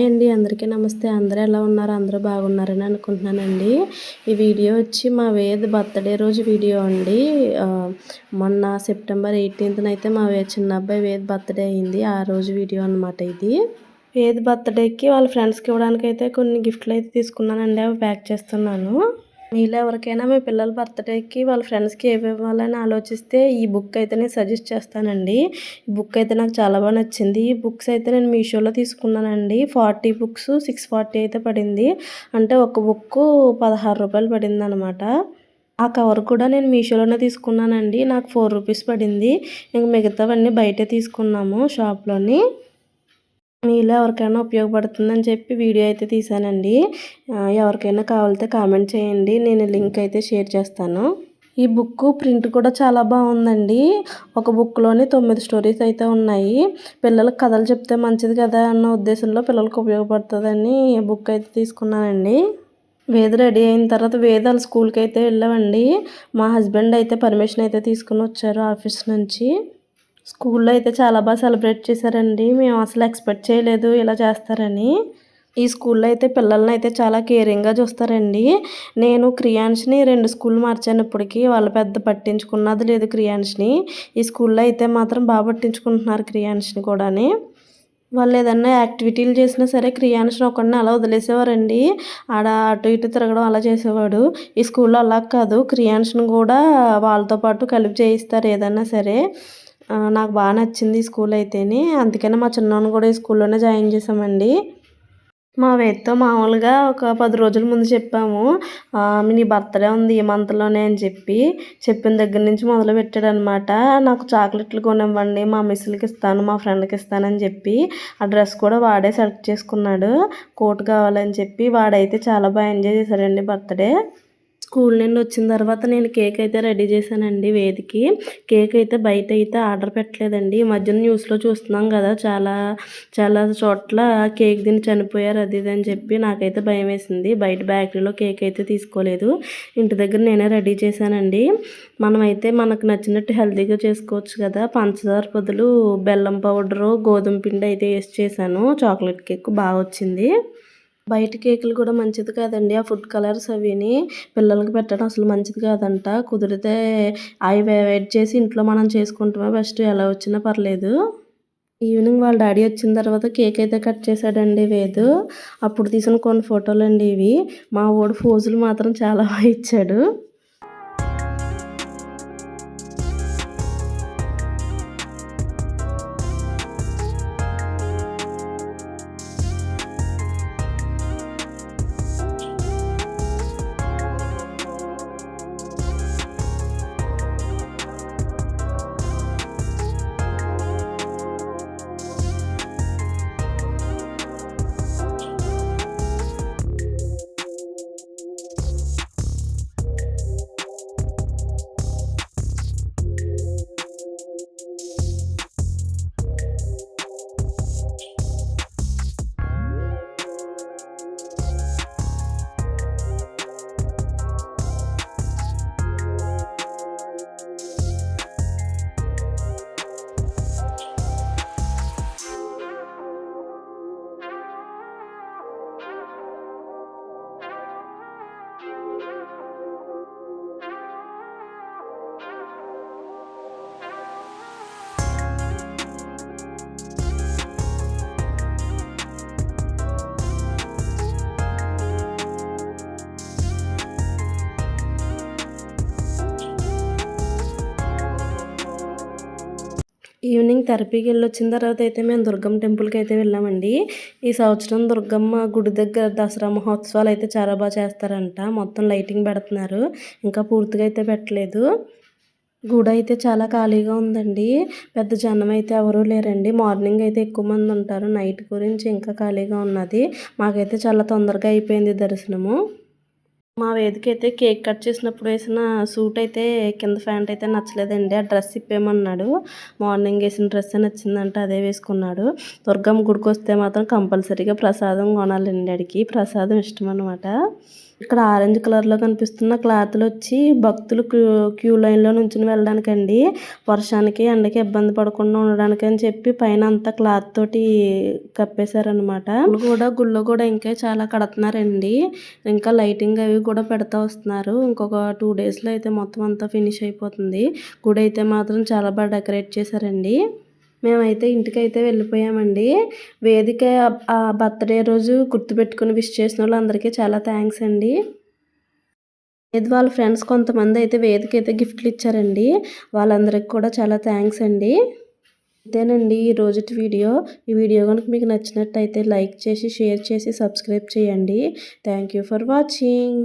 Hi అండి అందరికీ నమస్తే. అందరూ ఎలా ఉన్నారు? అందరూ బాగున్నారని అనుకుంటున్నానండి. ఈ వీడియో వచ్చి మా వేద్ బర్త్డే రోజు వీడియో అండి. మొన్న సెప్టెంబర్ ఎయిటీన్త్న అయితే మా వే చిన్న అబ్బాయి వేద్ బర్త్డే అయింది. ఆ రోజు వీడియో అనమాట ఇది. వేద్ బర్త్డేకి వాళ్ళ ఫ్రెండ్స్కి ఇవ్వడానికి అయితే కొన్ని గిఫ్ట్లు అయితే తీసుకున్నానండి. అవి ప్యాక్ చేస్తున్నాను. మీలో ఎవరికైనా మీ పిల్లల బర్త్డేకి వాళ్ళ ఫ్రెండ్స్కి ఏమి ఇవ్వాలని ఆలోచిస్తే ఈ బుక్ అయితే నేను సజెస్ట్ చేస్తానండి. ఈ బుక్ అయితే నాకు చాలా బాగా నచ్చింది. ఈ బుక్స్ అయితే నేను మీషోలో తీసుకున్నానండి. ఫార్టీ బుక్స్ సిక్స్ ఫార్టీ అయితే పడింది. అంటే ఒక బుక్ పదహారు రూపాయలు పడింది అనమాట ఆ కవర్ కూడా నేను మీషోలోనే తీసుకున్నానండి. నాకు ఫోర్ రూపీస్ పడింది. ఇంక మిగతావన్నీ బయటే తీసుకున్నాము షాప్లోని. మీలో ఎవరికైనా ఉపయోగపడుతుందని చెప్పి వీడియో అయితే తీసానండి ఎవరికైనా కావాలితే కామెంట్ చేయండి. నేను లింక్ అయితే షేర్ చేస్తాను. ఈ బుక్ ప్రింట్ కూడా చాలా బాగుందండి. ఒక బుక్లోని తొమ్మిది స్టోరీస్ అయితే ఉన్నాయి. పిల్లలకు కథలు చెప్తే మంచిది కదా అన్న ఉద్దేశంలో పిల్లలకు ఉపయోగపడుతుందని ఈ బుక్ అయితే తీసుకున్నానండి. వేద రెడీ అయిన తర్వాత వేదాలు స్కూల్కి అయితే వెళ్ళామండి. మా హస్బెండ్ అయితే పర్మిషన్ అయితే తీసుకుని వచ్చారు ఆఫీస్ నుంచి. స్కూల్లో అయితే చాలా బాగా సెలబ్రేట్ చేశారండి. మేము అసలు ఎక్స్పెక్ట్ చేయలేదు ఇలా చేస్తారని. ఈ స్కూల్లో అయితే పిల్లల్ని అయితే చాలా కేరింగ్గా చూస్తారండి. నేను క్రియాన్స్ని రెండు స్కూల్ మార్చాను ఇప్పటికి. వాళ్ళు పెద్ద పట్టించుకున్నది లేదు క్రియాన్స్ని ఈ స్కూల్లో అయితే మాత్రం బాగా పట్టించుకుంటున్నారు క్రియాన్స్ని కూడాని. వాళ్ళు ఏదన్నా యాక్టివిటీలు చేసినా సరే క్రియాన్స్ని ఒకడిని అలా వదిలేసేవారండి. ఆడ అటు ఇటు తిరగడం అలా చేసేవాడు. ఈ స్కూల్లో అలా కాదు. క్రియాన్స్ని కూడా వాళ్ళతో పాటు కలిపి చేయిస్తారు ఏదన్నా సరే. నాకు బాగా నచ్చింది ఈ స్కూల్ అయితేనే. అందుకనే మా చిన్నోని కూడా ఈ స్కూల్లోనే జాయిన్ చేసామండి మా వేత్తో మామూలుగా ఒక పది రోజుల ముందు చెప్పాము. నీ బర్త్డే ఉంది ఈ మంత్లోనే అని చెప్పి. చెప్పిన దగ్గర నుంచి మొదలు పెట్టాడనమాట. నాకు చాక్లెట్లు కొనివ్వండి మా మిస్సులకి ఇస్తాను మా ఫ్రెండ్కి ఇస్తానని చెప్పి ఆ డ్రెస్ కూడా వాడే సెలెక్ట్ చేసుకున్నాడు. కోట్ కావాలని చెప్పి వాడైతే చాలా బాగా ఎంజాయ్ చేశాడండి బర్త్డే. స్కూల్ నుండి వచ్చిన తర్వాత నేను కేక్ అయితే రెడీ చేశానండి వేదికి. కేక్ అయితే బయట అయితే ఆర్డర్ పెట్టలేదండి. ఈ మధ్యన న్యూస్లో చూస్తున్నాం కదా చాలా చాలా చోట్ల కేక్ తిని చనిపోయారు అది ఇది అని చెప్పి నాకైతే భయం వేసింది. బయట బేకరీలో కేక్ అయితే తీసుకోలేదు. ఇంటి దగ్గర నేనే రెడీ చేశానండి. మనమైతే మనకు నచ్చినట్టు హెల్తీగా చేసుకోవచ్చు కదా. పంచదార బదులు బెల్లం పౌడరు గోధుమ పిండి అయితే వేసి చేశాను. చాక్లెట్ కేక్ బాగా వచ్చింది. బయట కేకులు కూడా మంచిది కాదండి. ఆ ఫుడ్ కలర్స్ అవిని పిల్లలకి పెట్టడం అసలు మంచిది కాదంట. కుదిరితే అవి వెయిట్ చేసి ఇంట్లో మనం చేసుకుంటామే? బెస్ట్. ఎలా వచ్చినా పర్లేదు. ఈవినింగ్ వాళ్ళ డాడీ వచ్చిన తర్వాత కేక్ అయితే కట్ చేశాడండి వేదు. అప్పుడు తీసిన కొన్ని ఫోటోలు అండి ఇవి. మా ఓడి ఫోజులు మాత్రం చాలా బాగా ఇచ్చాడు. ఈవినింగ్ థెరపీకి వెళ్ళి వచ్చిన తర్వాత అయితే మేము దుర్గమ్మ టెంపుల్కి అయితే వెళ్ళామండి. ఈ సంవత్సరం దుర్గమ్మ గుడి దగ్గర దసరా మహోత్సవాలు అయితే చాలా బాగా చేస్తారంట. మొత్తం లైటింగ్ పెడుతున్నారు. ఇంకా పూర్తిగా అయితే పెట్టలేదు. గుడి అయితే చాలా ఖాళీగా ఉందండి. పెద్ద జనం అయితే ఎవరూ లేరండి. మార్నింగ్ అయితే ఎక్కువ మంది ఉంటారు. నైట్ గురించి ఇంకా ఖాళీగా ఉన్నది. మాకైతే చాలా తొందరగా అయిపోయింది దర్శనము. మా వేదిక అయితే కేక్ కట్ చేసినప్పుడు వేసిన సూట్ అయితే కింద ప్యాంట్ అయితే నచ్చలేదండి. ఆ డ్రెస్ ఇప్పేమన్నాడు మార్నింగ్ వేసిన డ్రెస్ నచ్చిందంటే అదే వేసుకున్నాడు. దుర్గమ్మ గుడికి వస్తే మాత్రం కంపల్సరీగా ప్రసాదం కొనాలండి అడిగి ప్రసాదం ఇష్టం అనమాట ఇక్కడ ఆరెంజ్ కలర్లో కనిపిస్తున్న క్లాత్లు వచ్చి భక్తులు క్యూ క్యూ లైన్లో నుంచి వెళ్ళడానికండి. వర్షానికి ఎండకి ఇబ్బంది పడకుండా ఉండడానికి అని చెప్పి పైన అంతా క్లాత్ తోటి కప్పేశారనమాట కూడా గుళ్ళో కూడా ఇంకా చాలా కడుతున్నారండి. ఇంకా లైటింగ్ అవి కూడా పెడతా వస్తున్నారు. ఇంకొక టూ డేస్లో అయితే మొత్తం అంతా ఫినిష్ అయిపోతుంది. గుడి అయితే మాత్రం చాలా బాగా డెకరేట్ చేశారండి. మేమైతే ఇంటికైతే వెళ్ళిపోయామండి. వేదిక ఆ బర్త్డే రోజు గుర్తుపెట్టుకుని విష్ చేసిన వాళ్ళందరికీ చాలా థ్యాంక్స్ అండి. లేదు వాళ్ళ ఫ్రెండ్స్ కొంతమంది అయితే వేదిక అయితే గిఫ్ట్లు ఇచ్చారండి. వాళ్ళందరికి కూడా చాలా థ్యాంక్స్ అండి. ఇదేనండి ఈ రోజుటి వీడియో. ఈ వీడియో కనుక మీకు నచ్చినట్టయితే లైక్ చేసి షేర్ చేసి సబ్స్క్రైబ్ చేయండి. Thank you for watching.